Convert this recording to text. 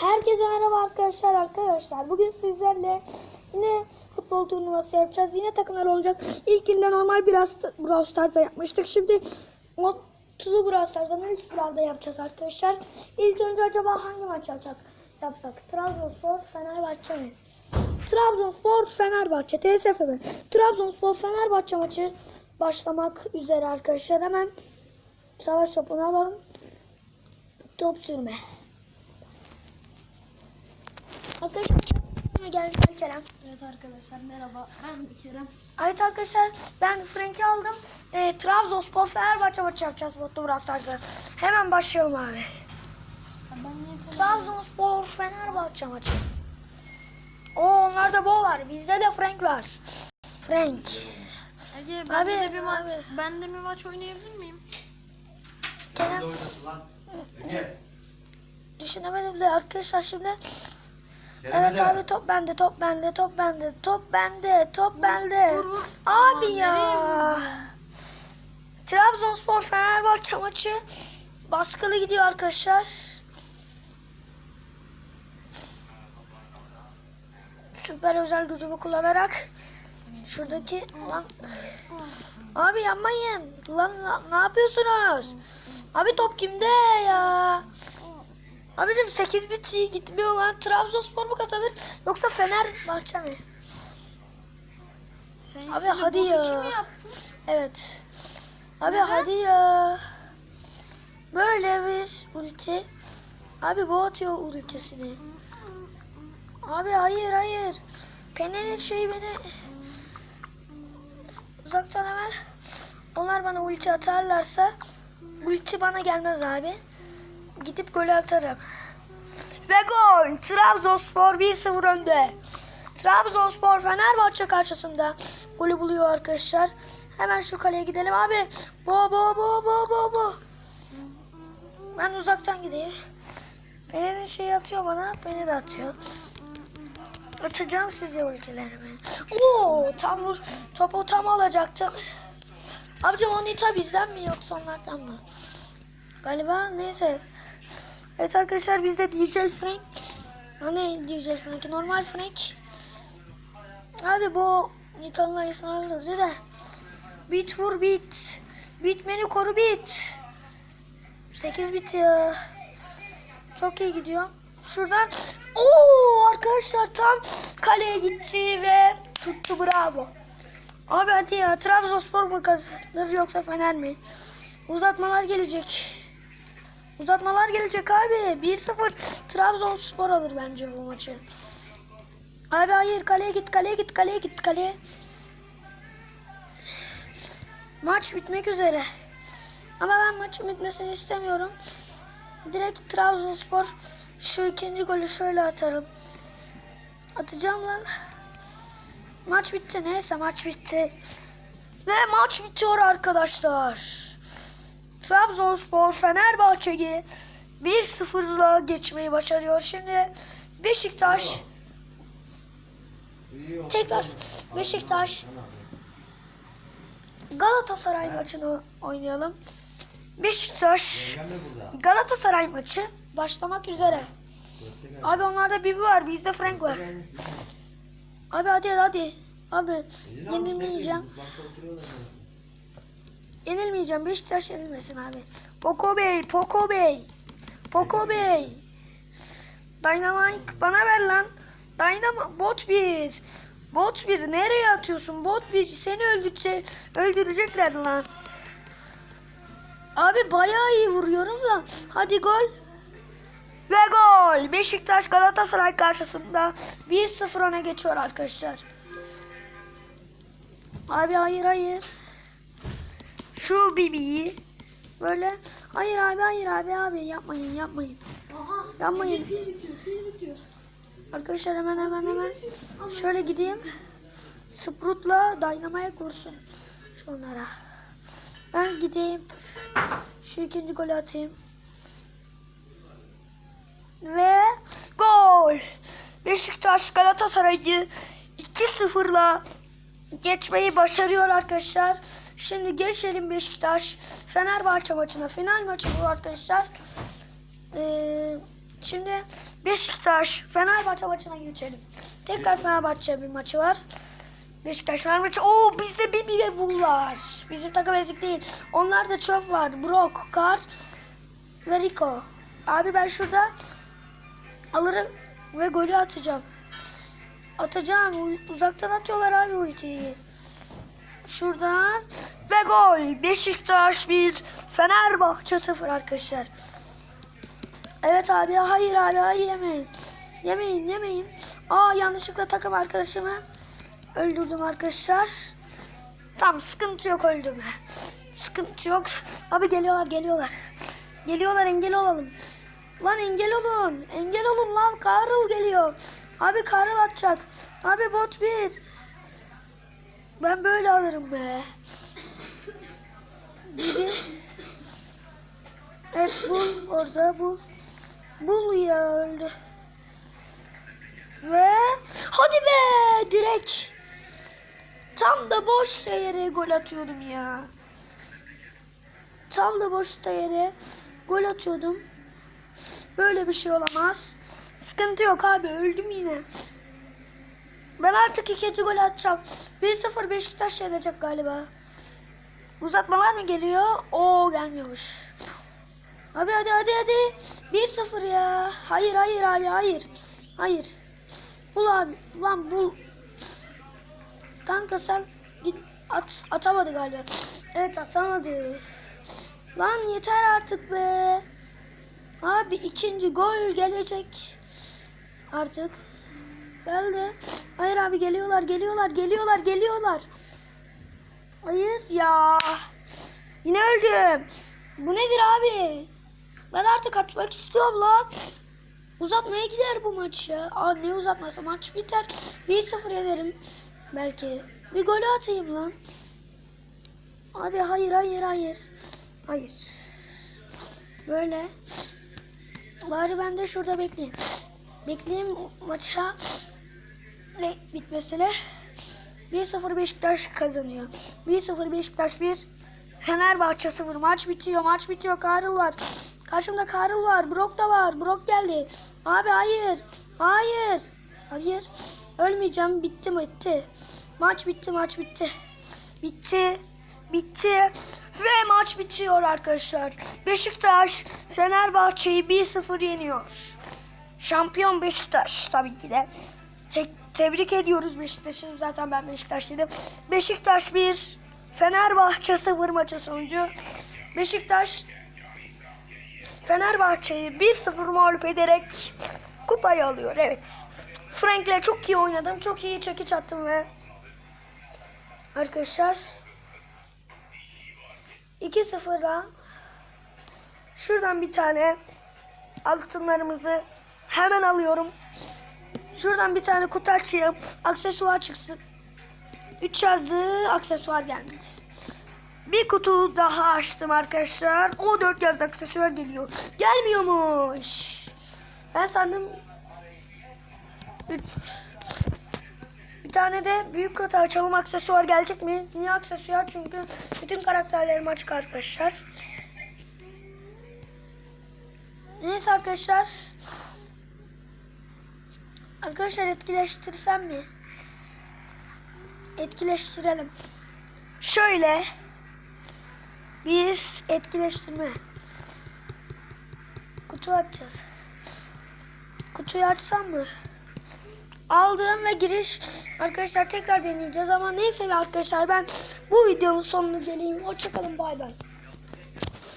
Herkese merhaba arkadaşlar arkadaşlar. Bugün sizlerle yine futbol turnuvası yapacağız. Yine takımlar olacak. İlkinde normal biraz Brawl Stars'da yapmıştık. Şimdi Mutlu Brawl Stars'dan üst Brawl'da yapacağız arkadaşlar. İlk önce acaba hangi maç yapacak? Yapsak Trabzonspor Fenerbahçe mi? Trabzonspor Fenerbahçe TSF mi? Trabzonspor Fenerbahçe maçı başlamak üzere arkadaşlar. Hemen savaş topunu alalım. Top sürme. Arkadaşlar geldi gel Kerem. Evet arkadaşlar merhaba ben Kerem. Evet arkadaşlar ben Frank'i aldım. E, Trabzonspor Fenerbahçe maçı yapacağız Mutlu Stars'da. Hemen başlayalım abi. Ben niye Trabzonspor Fenerbahçe maçı. O onlarda bol var. Bizde de Frank var. Frank. Ege Abi, ben de bir maç abi. ben de bir maç oynayabilir miyim? Kerem düşünemedim de arkadaşlar şimdi. Evet abi top bende top bende top bende top bende top bende. vur, vur. Abi Aman, ya. Trabzonspor Fenerbahçe maçı baskılı gidiyor arkadaşlar. Süper özel gücümü kullanarak şuradaki lan Abi yapmayın. Lan lan, ne yapıyorsunuz? Abi top kimde ya? Abicim 8 bit iyi gitmiyor lan. Trabzonspor mu kazanır yoksa Fenerbahçe mi? Sen Abi, hadi ya. Evet. Abi Neden? hadi ya. Böyle bir ulti. Abi bu atıyor ultisini. Abi hayır hayır. Pene'nin şeyi beni uzaktan hemen onlar bana ulti atarlarsa ulti bana gelmez abi. Gidip gol atarım. Ve gol. Trabzonspor 1-0 önde. Trabzonspor Fenerbahçe karşısında golü buluyor arkadaşlar. Hemen şu kaleye gidelim abi. Bo bo bo bo bo bo. Ben uzaktan gideyim. Fener'in şeyi atıyor bana. Beni de atıyor. Atacağım size ultilerimi. Oo tam vur. Topu tam alacaktım. Abicim o Nita bizden mi yoksa onlardan mı? Galiba neyse. Evet arkadaşlar bizde DJ Frank. Hani DJ Frank? Normal Frank. Abi bu Nita'nın ayısını öldürdü de. Bit vur bit. Bit beni koru bit. 8 bit ya. Çok iyi gidiyor. Şuradan. Oo arkadaşlar tam kaleye gitti ve tuttu bravo. Abi hadi ya Trabzonspor mu kazanır yoksa Fener mi? Uzatmalar gelecek. Uzatmalar gelecek abi. 1-0 Trabzonspor alır bence bu maçı. Abi hayır kaleye git kaleye git kaleye git kaleye. Maç bitmek üzere. Ama ben maçın bitmesini istemiyorum. Direkt Trabzonspor şu ikinci golü şöyle atarım. Atacağım lan. Maç bitti neyse maç bitti. Ve maç bitiyor arkadaşlar. Trabzonspor Fenerbahçe'yi 1-0'la geçmeyi başarıyor. Şimdi Beşiktaş tekrar Beşiktaş Galatasaray maçını oynayalım. Beşiktaş Galatasaray maçı başlamak üzere. Abi onlarda Bibi var, bizde Frank var. Abi hadi hadi. Abi yenilmeyeceğim. Yenilmeyeceğim. Beşiktaş yenilmesin abi. Poco Bey, Poco Bey. Poco Bey. Dynamite bana ver lan. Dynamite bot bir. Bot bir nereye atıyorsun? Bot bir seni öldürecek öldürecekler lan. Abi bayağı iyi vuruyorum da. Hadi gol. Ve gol. Beşiktaş Galatasaray karşısında 1-0 öne geçiyor arkadaşlar. Abi hayır hayır. Şu bibiyi böyle hayır abi hayır abi abi yapmayın yapmayın. Aha. Yapmayın. Pil bitiyor pil bitiyor. Arkadaşlar hemen hemen hemen şöyle gideyim. Sprout'la Dynamite kursun şunlara. Ben gideyim. Şu ikinci golü atayım. Ve gol. Beşiktaş Galatasaray'ı 2-0'la geçmeyi başarıyor arkadaşlar. Şimdi geçelim Beşiktaş Fenerbahçe maçına. Final maçı bu arkadaşlar. Ee, Şimdi Beşiktaş Fenerbahçe maçına geçelim. Tekrar Fenerbahçe bir maçı var. Beşiktaş Fenerbahçe. Oo bizde Bibi ve Bul var. Bizim takım ezik değil. Onlarda çöp var. Brock, Kar ve Rico. Abi ben şurada alırım ve golü atacağım. Atacağım. Uzaktan atıyorlar abi ultiyi. Şuradan ve gol. Beşiktaş 1, Fenerbahçe 0 arkadaşlar. Evet abi hayır abi hayır yemeyin. Yemeyin yemeyin. Aa yanlışlıkla takım arkadaşımı öldürdüm arkadaşlar. Tamam sıkıntı yok öldüm. Sıkıntı yok. Abi geliyorlar geliyorlar. Geliyorlar engel olalım. Lan engel olun. Engel olun lan. Karıl geliyor. Abi Karıl atacak. Abi bot bir. Ben böyle alırım be. Gibi. Evet bul orada bul. Bul ya öldü. Ve hadi be direkt. Tam da boş yere gol atıyordum ya. Tam da boş yere gol atıyordum. Böyle bir şey olamaz. Sıkıntı yok abi öldüm yine. Ben artık ikinci gol atacağım. 1-0 Beşiktaş yenecek galiba. Uzatmalar mı geliyor? Oo gelmiyormuş. Abi hadi hadi hadi. 1-0 ya. Hayır hayır abi hayır. Hayır. Bul abi. Lan bul. Kanka sen git at, atamadı galiba. Evet atamadı. Lan yeter artık be. Abi ikinci gol gelecek. Artık. Geldi. Hayır abi geliyorlar geliyorlar geliyorlar geliyorlar. Hayır ya. Yine öldüm. Bu nedir abi? Ben artık atmak istiyorum lan. Uzatmaya gider bu maç ya. Aa ne uzatması maç biter. 1-0 yenerim. Belki. Bir gol atayım lan. Hadi hayır hayır hayır. Hayır. Böyle. Bari ben de şurada bekleyeyim. Bekleyeyim maça ne bitmesine. 1-0 Beşiktaş kazanıyor. 1-0 Beşiktaş 1. Fenerbahçe 0. Maç bitiyor. Maç bitiyor. Karıl var. Karşımda Karıl var. Brock da var. Brock geldi. Abi hayır. Hayır. Hayır. Ölmeyeceğim. Bitti bitti. Maç bitti. Maç bitti. Bitti. Bitti. Ve maç bitiyor arkadaşlar. Beşiktaş Fenerbahçe'yi 1-0 yeniyor. Şampiyon Beşiktaş tabii ki de. Te- tebrik ediyoruz Beşiktaş'ı. Zaten ben Beşiktaşlıydım. Beşiktaş 1, Fenerbahçe 0 maçı sonucu. Beşiktaş Fenerbahçe'yi 1-0 mağlup ederek kupayı alıyor. Evet. Frank'le çok iyi oynadım. Çok iyi çekiç attım ve arkadaşlar 2-0'a şuradan bir tane altınlarımızı hemen alıyorum. Şuradan bir tane kutu açayım. Aksesuar çıksın. 3 yazdı. Aksesuar gelmedi. Bir kutu daha açtım arkadaşlar. O 4 yazdı aksesuar geliyor. Gelmiyormuş. Ben sandım 3 bir tane de büyük kutu açalım aksesuar gelecek mi? Niye aksesuar? Çünkü bütün karakterlerim açık arkadaşlar. Neyse arkadaşlar. Arkadaşlar etkileştirsem mi? Etkileştirelim. Şöyle bir etkileştirme. Kutu açacağız. Kutuyu açsam mı? Aldım ve giriş arkadaşlar tekrar deneyeceğiz ama neyse arkadaşlar ben bu videonun sonuna geleyim. Hoşçakalın bay bay.